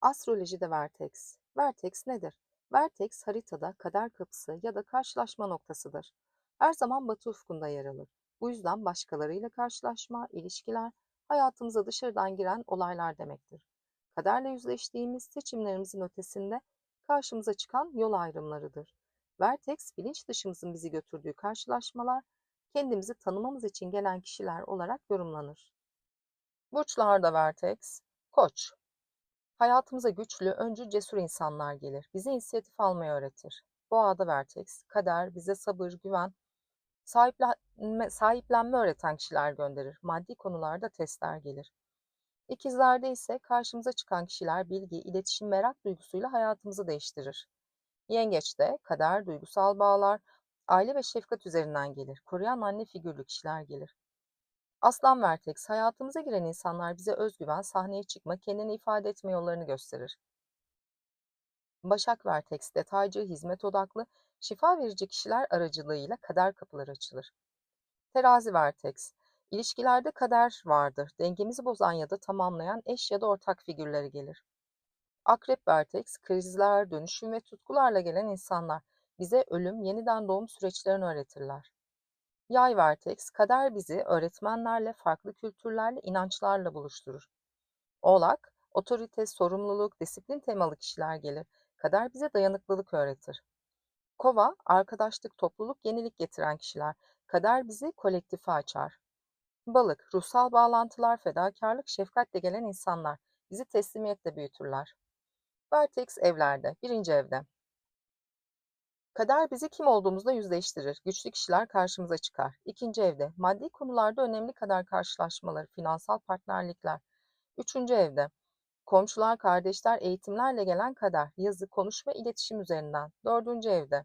Astrolojide vertex. Vertex nedir? Vertex haritada kader kapısı ya da karşılaşma noktasıdır. Her zaman batı ufkunda yer alır. Bu yüzden başkalarıyla karşılaşma, ilişkiler, hayatımıza dışarıdan giren olaylar demektir. Kaderle yüzleştiğimiz seçimlerimizin ötesinde karşımıza çıkan yol ayrımlarıdır. Vertex, bilinç dışımızın bizi götürdüğü karşılaşmalar, kendimizi tanımamız için gelen kişiler olarak yorumlanır. Burçlarda vertex, koç. Hayatımıza güçlü, öncü, cesur insanlar gelir. Bize inisiyatif almayı öğretir. Boğada vertex, kader, bize sabır, güven, sahiplenme, sahiplenme öğreten kişiler gönderir. Maddi konularda testler gelir. İkizlerde ise karşımıza çıkan kişiler bilgi, iletişim, merak duygusuyla hayatımızı değiştirir. Yengeçte kader, duygusal bağlar, aile ve şefkat üzerinden gelir. Koruyan anne figürlü kişiler gelir. Aslan Vertex, hayatımıza giren insanlar bize özgüven, sahneye çıkma, kendini ifade etme yollarını gösterir. Başak Vertex, detaycı, hizmet odaklı, şifa verici kişiler aracılığıyla kader kapıları açılır. Terazi Vertex, ilişkilerde kader vardır. Dengemizi bozan ya da tamamlayan eş ya da ortak figürleri gelir. Akrep Vertex, krizler, dönüşüm ve tutkularla gelen insanlar bize ölüm, yeniden doğum süreçlerini öğretirler. Yay Vertex, kader bizi öğretmenlerle, farklı kültürlerle, inançlarla buluşturur. Oğlak, otorite, sorumluluk, disiplin temalı kişiler gelir. Kader bize dayanıklılık öğretir. Kova, arkadaşlık, topluluk, yenilik getiren kişiler. Kader bizi kolektife açar. Balık, ruhsal bağlantılar, fedakarlık, şefkatle gelen insanlar. Bizi teslimiyetle büyütürler. Vertex evlerde, birinci evde. Kader bizi kim olduğumuzla yüzleştirir. Güçlü kişiler karşımıza çıkar. İkinci evde, maddi konularda önemli kader karşılaşmaları, finansal partnerlikler. Üçüncü evde, komşular, kardeşler, eğitimlerle gelen kader, yazı, konuşma, iletişim üzerinden. Dördüncü evde,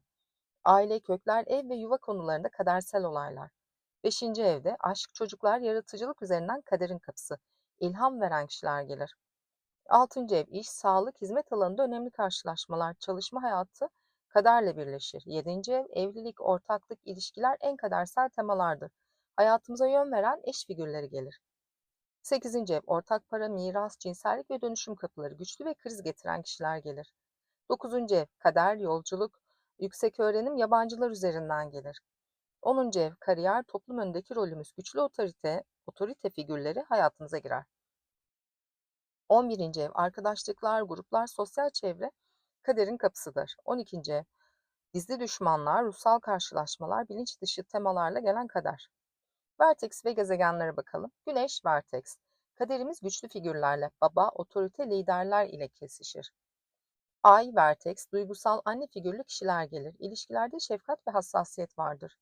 aile, kökler, ev ve yuva konularında kadersel olaylar. Beşinci evde, aşk, çocuklar, yaratıcılık üzerinden kaderin kapısı. İlham veren kişiler gelir. Altıncı ev, iş, sağlık, hizmet alanında önemli karşılaşmalar, çalışma hayatı, kaderle birleşir. Yedinci ev, evlilik, ortaklık, ilişkiler en kadersel temalardır. Hayatımıza yön veren eş figürleri gelir. Sekizinci ev, ortak para, miras, cinsellik ve dönüşüm kapıları, güçlü ve kriz getiren kişiler gelir. Dokuzuncu ev, kader, yolculuk, yüksek öğrenim, yabancılar üzerinden gelir. Onuncu ev, kariyer, toplum önündeki rolümüz, güçlü otorite, otorite figürleri hayatımıza girer. On birinci ev, arkadaşlıklar, gruplar, sosyal çevre, kaderin kapısıdır. 12. ev, gizli düşmanlar, ruhsal karşılaşmalar, bilinç dışı temalarla gelen kader. Vertex ve gezegenlere bakalım. Güneş Vertex. Kaderimiz güçlü figürlerle, baba, otorite, liderler ile kesişir. Ay Vertex, duygusal anne figürlü kişiler gelir. İlişkilerde şefkat ve hassasiyet vardır.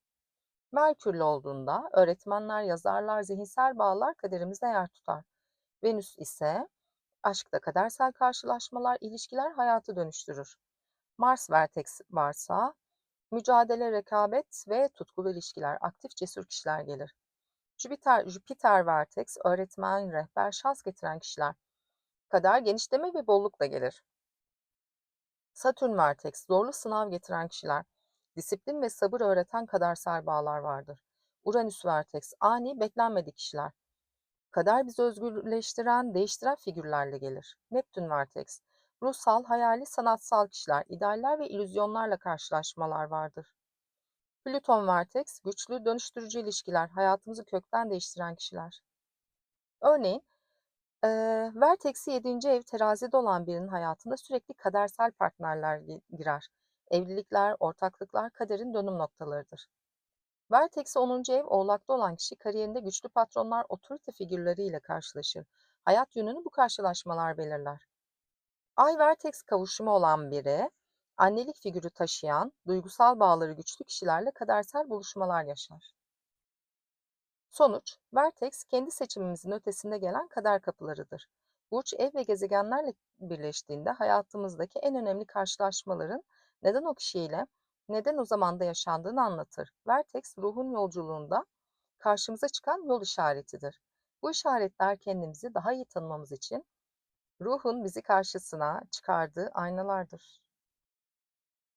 Merkürlü olduğunda öğretmenler, yazarlar, zihinsel bağlar kaderimizde yer tutar. Venüs ise aşkta kadersel karşılaşmalar, ilişkiler hayatı dönüştürür. Mars Vertex varsa mücadele, rekabet ve tutkulu ilişkiler, aktif cesur kişiler gelir. Jüpiter, Jüpiter Vertex, öğretmen, rehber, şans getiren kişiler. Kader, genişleme ve bollukla gelir. Satürn Vertex, zorlu sınav getiren kişiler. Disiplin ve sabır öğreten kadersel bağlar vardır. Uranüs Vertex, ani, beklenmedik kişiler. Kader bizi özgürleştiren, değiştiren figürlerle gelir. Neptün Vertex, ruhsal, hayali, sanatsal kişiler, idealler ve illüzyonlarla karşılaşmalar vardır. Plüton Vertex, güçlü, dönüştürücü ilişkiler, hayatımızı kökten değiştiren kişiler. Örneğin, e, Vertex'i 7. ev terazide olan birinin hayatında sürekli kadersel partnerler girer. Evlilikler, ortaklıklar kaderin dönüm noktalarıdır. Vertex'i 10. ev oğlakta olan kişi kariyerinde güçlü patronlar, otorite figürleriyle karşılaşır. Hayat yönünü bu karşılaşmalar belirler. Ay Vertex kavuşumu olan biri, annelik figürü taşıyan, duygusal bağları güçlü kişilerle kadersel buluşmalar yaşar. Sonuç, Vertex kendi seçimimizin ötesinde gelen kader kapılarıdır. Burç, ev ve gezegenlerle birleştiğinde hayatımızdaki en önemli karşılaşmaların neden o kişiyle, neden o zamanda yaşandığını anlatır. Vertex, ruhun yolculuğunda karşımıza çıkan yol işaretidir. Bu işaretler kendimizi daha iyi tanımamız için ruhun bizi karşısına çıkardığı aynalardır.